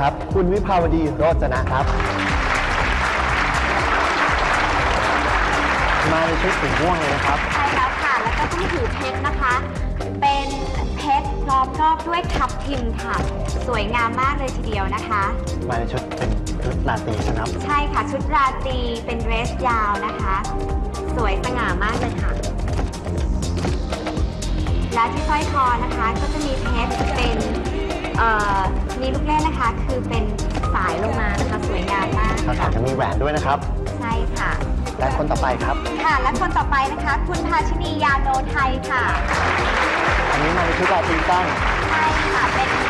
คนต่อไปนะครับ คุณวิภาวดีโรจนะครับ มาในชุดสีม่วงเลยนะครับ ใช่แล้วค่ะ แล้วก็ต้องถือเพชรนะคะ เป็นเพชรล้อมรอบด้วยทับทิมค่ะ สวยงามมากเลยทีเดียวนะคะ มาในชุดเป็นชุดลาตรีนะครับ ใช่ค่ะ ชุดราตรีเป็นเดรสยาวนะคะ สวยสง่ามากเลยค่ะ และที่สร้อยคอนะคะ ก็จะมีเพชรเป็น เอ่อมีลูกเล่นนะคะคือเป็นสายลงมานะคะสวยงามมากข้างหลัค่ะงจะมีแหวนด้วยนะครับ ใช่ค่ะ และคนต่อไปครับ ค่ะ และคนต่อไปนะคะ คุณภาชินียาโนไทยค่ะ อันนี้มาในชุดลาตรีสั้นใช่ค่ะ เป็นสีสั้น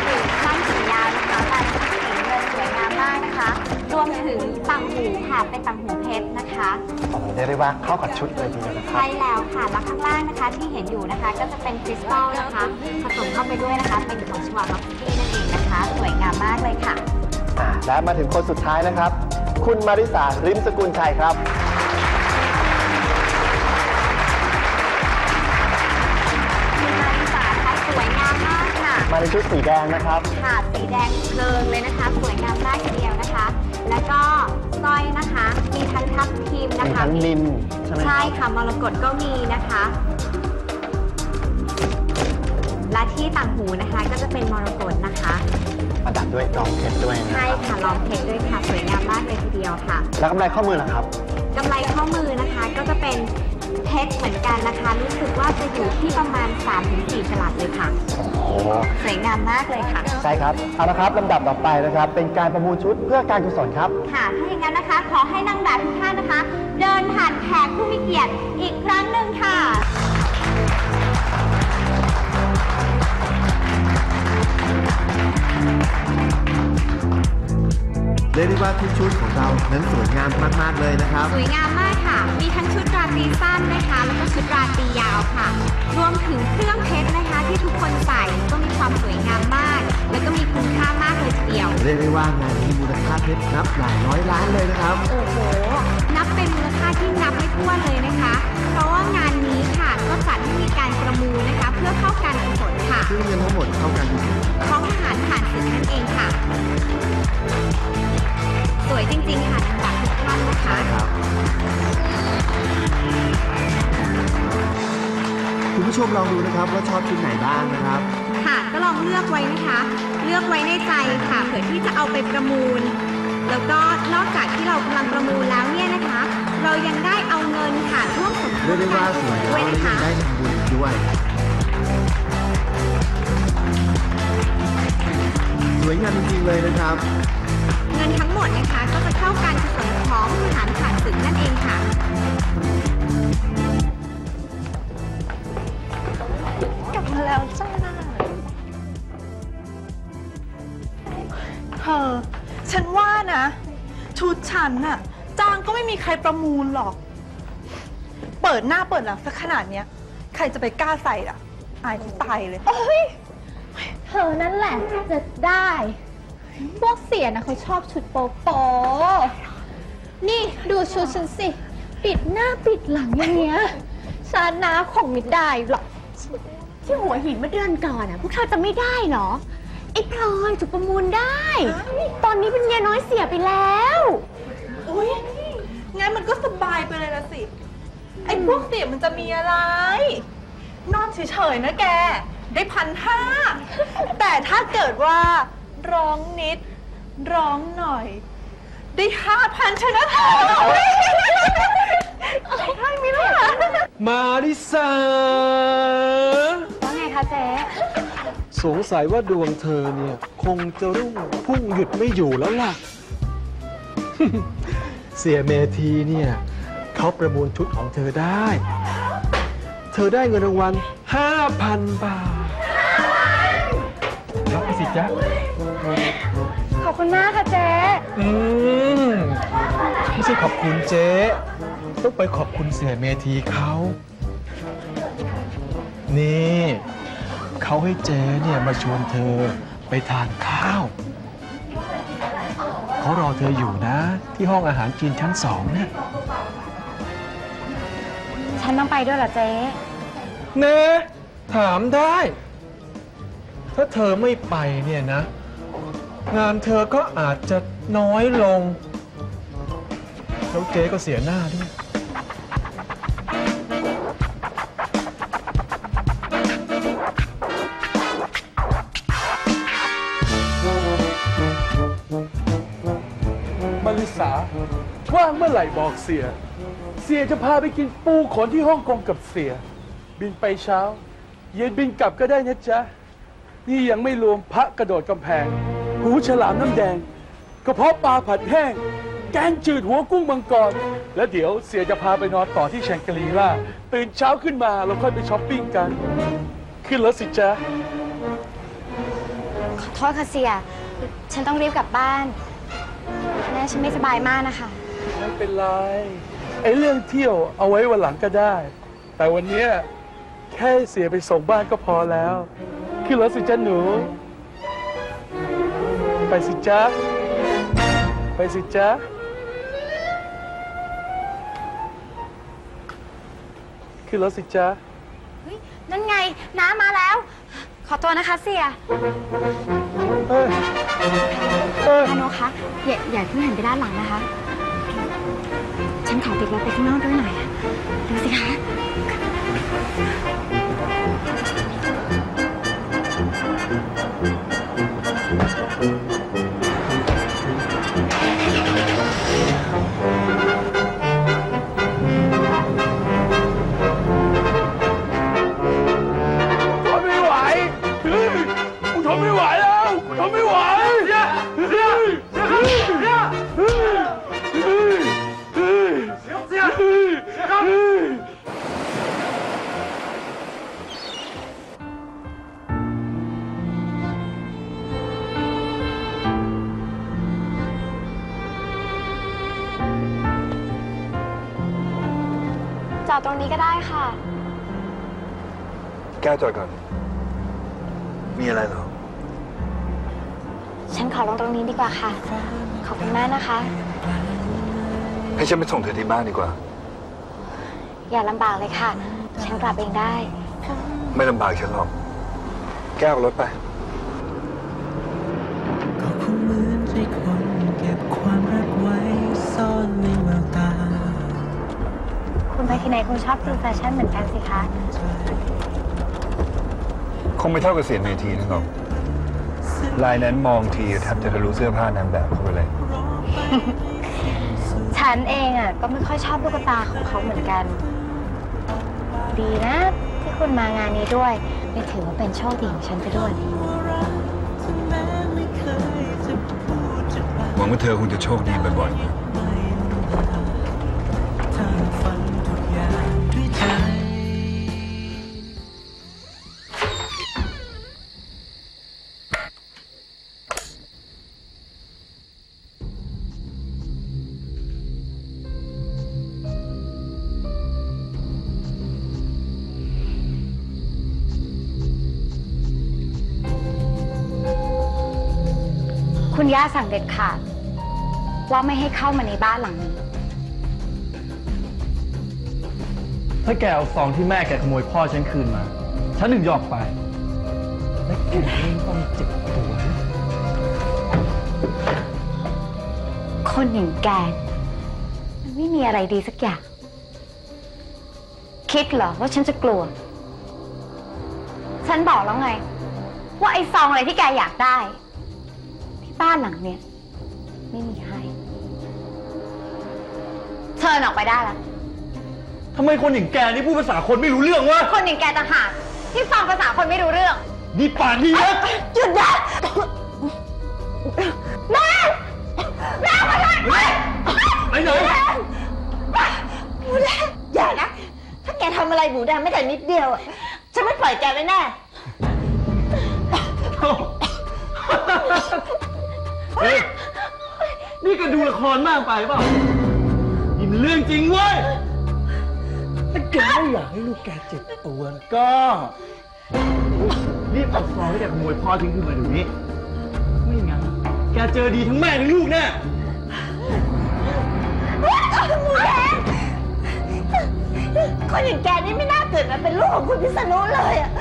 รวมถึงต่างหูค่ะเป็นต่างหูเพชรนะคะ โอ้โหเรียกได้ว่าเข้ากับชุดเลยทีเดียวนะครับ ใช่แล้วค่ะแล้วข้างล่างนะคะที่เห็นอยู่นะคะก็จะเป็นคริสตัลนะคะผสมเข้าไปด้วยนะคะ เป็นของชวาล็อกกี้นั่นเองนะคะ สวยงามมากเลยค่ะ อ่าและมาถึงคนสุดท้ายนะครับ คุณมาริสาริมสกุลชัยครับคุณมาริสาค่ะสวยงามมากค่ะ มาในชุดสีแดงนะครับ ค่ะสีแดงเพลิงเลยนะคะ สวยงาม ทั้งทับทิมมีนะคะทั้งมีนินใช่ไหมคใช่รับค่ะมรกตก็มีนะคะ และที่ต่างหูนะคะก็จะเป็นมรกตนะคะ ประดับด้วยดอกเพชรด้วยนะใช่ครับค่ะลองเพชรด้วยค่ะสวยงามมากเลยทีเดียวค่ะ แล้วกำไรข้อมือล่ะครับ กำไรข้อมือนะคะก็จะเป็น เพชรเหมือนกันนะคะ รู้สึกว่าจะอยู่ที่ประมาณ 3-4ฉลัดเลยค่ะโอ้โหสวยงามมากเลยค่ะ ใช่ครับเอาละครับลำดับต่อไปนะครับ เป็นการประมูลชุดเพื่อการกุศลครับ ค่ะ ถ้าอย่างนั้นนะคะ ขอให้นางแบบทุกท่านนะคะ เดินผ่านแขกผู้มีเกียรติอีกครั้งหนึ่งค่ะ เรียกได้ว่าทุกชุดของเรานั้นสวยงามมากๆเลยนะครับ สวยงามมากค่ะ มีทั้งชุดราตรีสั้นนะคะ แล้วก็ชุดราตรียาวค่ะ รวมถึงเครื่องเพชรนะคะ ที่ทุกคนใส่ก็มีความสวยงามมาก แล้วก็มีคุณค่ามากเลยทีเดียว เรียกได้ว่างานนี้มูลค่าเพชรนับหลายร้อยล้านเลยนะครับ โอ้โห นับเป็นมูลค่าที่นับไม่ถ้วนเลยนะคะ เพราะว่างานนี้ค่ะก็จัดให้มีการประมูลนะคะ เพื่อเข้าการกุศลค่ะซึ่งเงินทั้ งหมดเข้าการกุศลของทหารผ่านศึกนั่นเองค่ะ สวยจริง ๆ ค่ะนางแบบทุกท่านนะคะครับคุณผู้ชมลองดูนะครับว่าชอบชุดไหนบ้างนะครับ ค่ะก็ลองเลือกไว้นะคะ เลือกไว้ในใจค่ะเผื่อที่จะเอาไปประมูล แล้วก็นอกจากที่เรากำลังประมูลแล้วเนี่ยนะคะ เรายังได้เอาเงินค่ะร่วมสมทเรียบกได้กาว่ารสกุศวยลแล้วด้วยและนะยัคะงได้ทำบุญอีกด้วย วยงามจริงๆเลยนะครับ เงินทั้งหมดนะคะก็จะเข้าการกุศลของทหารผ่านศึกนั่นเองค่ะ กลับมาแล้วจ้าเธอฉันว่านะ ชุดฉันน่ะจ้างก็ไม่มีใครประมูลหรอก เปิดหน้าเปิดหลังสักขนาดเนี้ย ใครจะไปกล้าใส่ล่ะ อายจะตายเลย เธอนั่นแหละจะได้ พวกเสียนะเขาชอบชุดโป๊โปนี่ดูชุดฉันสิ ปิดหน้าปิดหลังอย่างเงี้ยฉันนะคงไม่ได้หรอก ที่หัวหินเมื่อเดือนก่อนอะพวกเธอจะไม่ได้เหรอ ไอ้พลอยถูกประมูลได้ ตอนนี้เป็นเมียน้อยเสียไปแล้ว อุ้ยงั้นมันก็สบายไปเลยละสิ ไอ้พวกเสียมันจะมีอะไร นอนเฉยๆนะแก ได้พันห้าแต่ถ้าเกิดว่าร้องนิด ร้องหน่อย ได้ห้าพันชนะเธอได้ไหมล่ะมาริสาว่าไงคะเจ๊สงสัยว่าดวงเธอเนี่ย คงจะรุ่งพุ่งหยุดไม่อยู่แล้วล่ะ เสียเมทีเนี่ยเขาประมูลชุดของเธอได้ เธอได้เงินรางวัล5,000 บาท รับไปสิจ๊ะขอบคุณมากค่ะเจ๊อืมไม่ใช่ขอบคุณเจ๊ ต้องไปขอบคุณเสียเมทีเขา นี่เขาให้เจ๊เนี่ยมาชวนเธอไปทานข้าวเขารอเธออยู่นะ ที่ห้องอาหารจีนชั้นสองเนี่ยฉันต้องไปด้วยเหรอเจ๊เน่ถามได้ ถ้าเธอไม่ไปเนี่ยนะ งานเธอก็อาจจะน้อยลง แล้วเจ๊ก็เสียหน้าด้วย มาริสาว่างเมื่อไหร่บอกเสีย เสียจะพาไปกินปูขนที่ฮ่องกงกับเสีย บินไปเช้า เย็นบินกลับก็ได้นะจ๊ะ นี่ยังไม่รวมพระกระโดดกำแพง หูฉลามน้ำแดง กระเพาะปลาผัดแห้ง แกงจืดหัวกุ้งมังกร แล้วเดี๋ยวเสียจะพาไปนอนต่อที่แชงกรีล่าตื่นเช้าขึ้นมาเราค่อยไปช้อปปิ้งกัน ขึ้นรถสิจ๊ะ ขอโทษค่ะเสีย ฉันต้องรีบกลับบ้านแม่ฉันไม่สบายมากนะคะ ไม่เป็นไร ไอ้เรื่องเที่ยวเอาไว้วันหลังก็ได้ แต่วันเนี้ยแค่เสียไปส่งบ้านก็พอแล้ว ขึ้นรถสิจ้าหนู ไปสิจ้าไปสิจ้าขึ้นรถสิจ้านั่นไง น้ำมาแล้ว ขอตัวนะคะเสียเอ้ยเอ้ยพานุคะอย่าอย่าเพิ่งหันไปด้านหลังนะคะ ฉันขอติดรถไปข้างนอกด้วยหน่อยอะ แก้วจอดก่อน มีอะไรเหรอ ฉันขอลงตรงนี้ดีกว่าค่ะ ขอบคุณมากนะคะ ให้ฉันไปส่งเธอที่บ้านดีกว่า อย่าลำบากเลยค่ะ ฉันกลับเองได้ ไม่ลำบากฉันหรอก แก้วเอารถไป ก็คงเหมือนใจคนเก็บความรักไว้ซ่อนในแววตาคุณไปที่ไหนคุณชอบดูแฟชั่นเหมือนกันสิคะ คงไม่เท่ากับเสียเมทีนะหรอกลายนั้นมองทีแทบจะทะลุเสื้อผ้านางแบบเข้าไปเลย ฉันเองอะก็ไม่ค่อยชอบลูกตาของเขาเหมือนกัน ดีนะ ที่คุณมางานนี้ด้วยไม่ถือว่าเป็นโชคดีของฉันไปด้วยหวังว่าเธอคงจะโชคดีบ่อยๆนะ ย่าสั่งเด็ดขาด ว่าไม่ให้เข้ามาในบ้านหลังนี้ ถ้าแกเอาซองที่แม่แกขโมยพ่อฉันคืนมา ฉันถึงยอมไป และแกไม่ต้องเจ็บตัวนะคนอย่างแกมันไม่มีอะไรดีสักอย่าง คิดเหรอว่าฉันจะกลัว ฉันบอกแล้วไง ว่าไอ้ซองอะไรที่แกอยากได้ที่ บ้านหลังเนี้ยไม่มีให้เชิญออกไปได้ละทำไมคนอย่างแกนี่พูดภาษาคนไม่รู้เรื่องวะ คนอย่างแกต่างหากที่ฟังภาษาคนไม่รู้เรื่อง นี่ปากดีนะหยุดนะแม่แม่มาเลยไปไหนหมูแดงอย่านะ ถ้าแกทำอะไรหมูแดงไม่แต่นิดเดียวอะฉันไม่ปล่อยแกไว้แน่เฮ้ยนี่ ก็ดูละครมากไปเปล่ามันเรื่องจริงเว้ย ถ้าแกไม่อยากให้ลูกแกเจ็บตัวนะก็รีบเอาซองที่แกขโมยพ่อทิ้งขึ้นมาเดี๋ยวนี้ ไม่งั้นแกเจอดีทั้งแม่ทั้งลูกแน่คนอย่างแกนี่ไม่น่าเกิดมาเป็นลูกของคุณพิษณุเลยอะ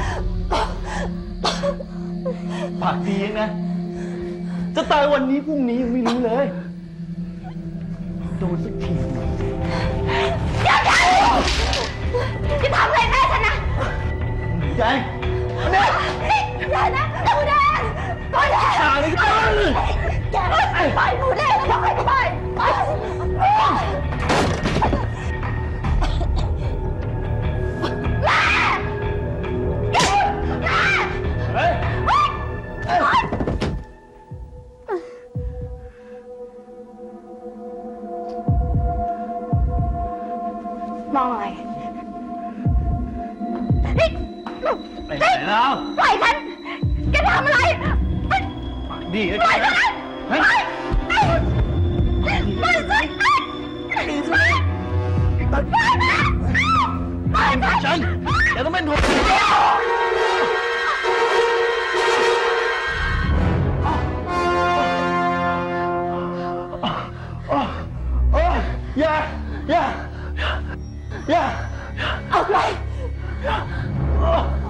ปากดีนะ จะตายวันนี้พรุ่งนี้ยังไม่รู้เลย โดนสักทีอย่าทำอะไรแม่ฉันนะแจงอย่านะหมูแดงหมูแดงตายเลยกันแกไปหมูแดง ไปไหนแล้วปล่อยฉันแกทำอะไรปากดีนะปล่อยแกฉันเฮ้ยปล่อยปล่อยฉันปล่อยฉันปล่อยฉันปล่อยฉันฉันแกต้องเป็นหัวอย่าอย่าอย่าออกไป